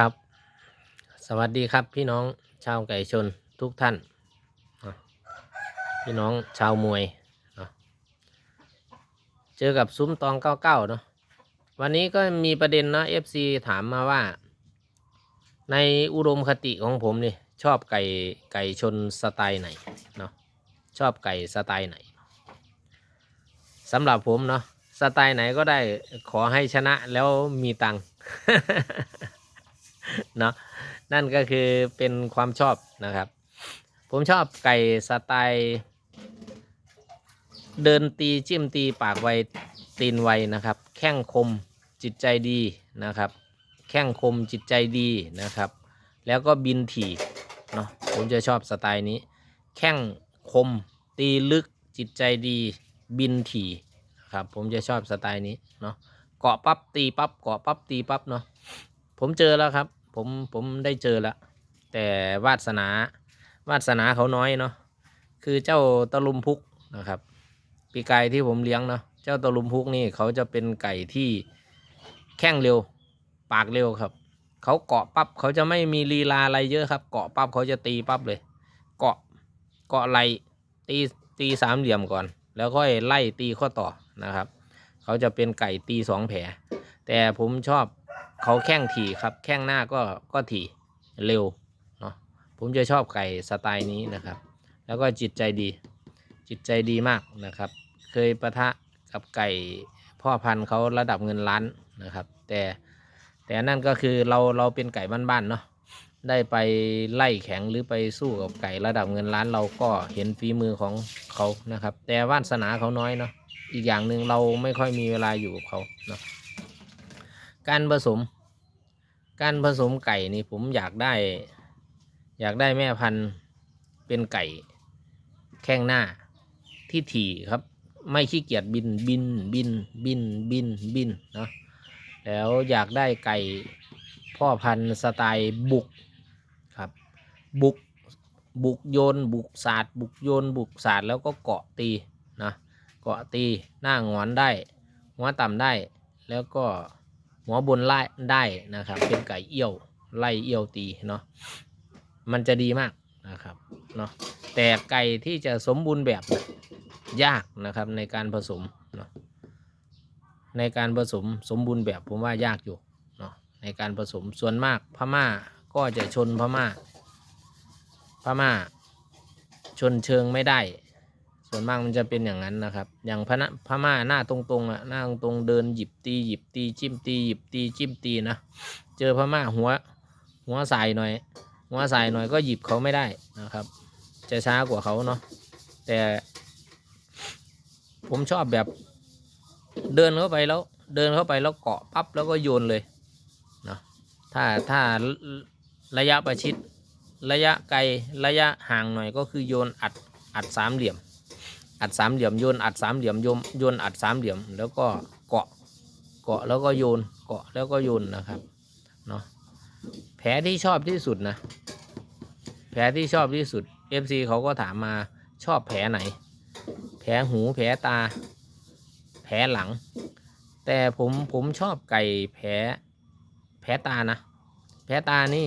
ครับ สวัสดีครับพี่น้องชาวไก่ชนทุกท่าน พี่น้องชาวมวยเนาะเจอกับซุ้มตองเก้าเก้าเนาะวันนี้ก็มีประเด็นนะ FC ถามมาว่า ในอุดมคติของผมนี่ชอบไก่ไก่ชนสไตล์ไหนเนาะชอบไก่สไตล์ไหนสำหรับผมเนาะสไตล์ไหนก็ได้ขอให้ชนะแล้วมีตังค์ เนาะนั่นก็คือเป็นความชอบนะครับ ผมชอบไก่สไตล์เดินตีจิ้มตีปากไวตีนไวนะครับ แข้งคมจิตใจดีนะครับ แข้งคมจิตใจดีนะครับ แล้วก็บินถี่เนาะผมจะชอบสไตล์นี้ แข้งคมตีลึกจิตใจดีบินถี่ครับผมจะชอบสไตล์นี้เนาะเกาะปั๊บตีปั๊บเกาะปั๊บตีปั๊บเนาะผมเจอแล้วครับ ผมผมได้เจอแล้วแต่วาสนาวาสนาเขาน้อยเนาะคือเจ้าตะลุมพุกนะครับ ปีไก่ที่ผมเลี้ยงเนาะเจ้าตะลุมพุกนี่เขาจะเป็นไก่ที่แข้งเร็ว ปากเร็วครับ เขาเกาะปั๊บเขาจะไม่มีลีลาอะไรเยอะครับ เกาะปั๊บเขาจะตีปั๊บเลย เกาะเกาะไหลตีตีสามเหลี่ยมก่อน แล้วค่อยไล่ตีข้อต่อนะครับ เขาจะเป็นไก่ตีสองแผลแต่ผมชอบ เขาแข้งถี่ครับ แข้งหน้าก็ก็ถี่เร็วเนาะผมจะชอบไก่สไตล์นี้นะครับ แล้วก็จิตใจดี จิตใจดีมากนะครับ เคยประทะกับไก่พ่อพันธุ์เขาระดับเงินล้านนะครับ แต่แต่นั่นก็คือเราเราเป็นไก่บ้านๆเนาะได้ไปไล่แข็งหรือไปสู้กับไก่ระดับเงินล้านเราก็เห็นฝีมือของเขานะครับ แต่วาสนาเขาน้อยเนาะอีกอย่างหนึ่งเราไม่ค่อยมีเวลาอยู่กับเขาเนาะการผสม การผสมไก่นี่ผมอยากได้ อยากได้แม่พันธุ์เป็นไก่แข้งหน้าที่ถี่ครับ ไม่ขี้เกียจบินบินบินบินบินบินเนาะแล้วอยากได้ไก่พ่อพันธุ์สไตล์บุกครับ บุกบุกโยน บุกศาสตร์บุกโยน บุกศาสตร์แล้วก็เกาะตีนะเกาะตีหน้างอนได้หัวต่ำได้แล้วก็ หัวบนไล่ได้นะครับ เป็นไก่เอี้ยวไล่เอี้ยวตีเนาะมันจะดีมากนะครับเนาะแต่ไก่ที่จะสมบูรณ์แบบยากนะครับในการผสมเนาะในการผสมสมบูรณ์แบบผมว่ายากอยู่เนาะในการผสมส่วนมากพม่าก็จะชนพม่าพม่าชนเชิงไม่ได้ ส่วนมากมันจะเป็นอย่างนั้นนะครับ อย่างพนะพม่าหน้าตรงๆอะหน้าตรงๆเดินหยิบตีหยิบตีจิ้มตีหยิบตีจิ้มตีนะเจอพม่าหัวหัวใส่หน่อย หัวใส่หน่อยก็หยิบเขาไม่ได้นะครับ จะช้ากว่าเขาเนาะแต่ผมชอบแบบเดินเข้าไปแล้ว เดินเข้าไปแล้วเกาะปั๊บแล้วก็โยนเลยเนาะถ้าถ้าระยะประชิด ระยะไกลระยะห่างหน่อยก็คือโยนอัดอัดสามเหลี่ยม อัดสามเหลี่ยมโยนอัดสามเหลี่ยมโยมโยนอัดสามเหลี่ยม แล้วก็เกาะเกาะแล้วก็โยนเกาะแล้วก็โยนนะครับเนาะแผลที่ชอบที่สุดนะ แผลที่ชอบที่สุด FC เขาก็ถามมาชอบแผลไหน แผลหูแผลตา แผลหลัง แต่ผมผมชอบไก่แผลแผลตานะ แผลตานี่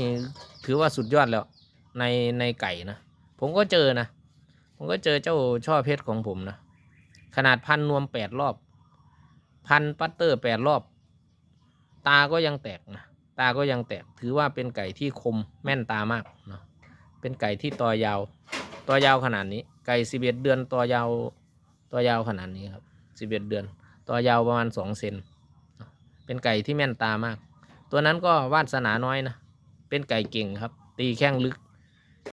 ถือว่าสุดยอดแล้วในในไก่นะ ผมก็เจอนะ ผมก็เจอเจ้าช่อเพชรของผมนะขนาดพันนวมแปดรอบ พันปัตเตอร์แปดรอบ ตาก็ยังแตกนะตาก็ยังแตกถือว่าเป็นไก่ที่คมแม่นตามากเนาะเป็นไก่ที่ตัวยาวตัวยาวขนาดนี้ ไก่สิบเอ็ดเดือนตัวยาวตัวยาวขนาดนี้ครับสิบเอ็ดเดือนตัวยาวประมาณสองเซนเป็นไก่ที่แม่นตามาก ตัวนั้นก็วาสนาน้อยนะเป็นไก่เก่งครับ ตีแข้งลึก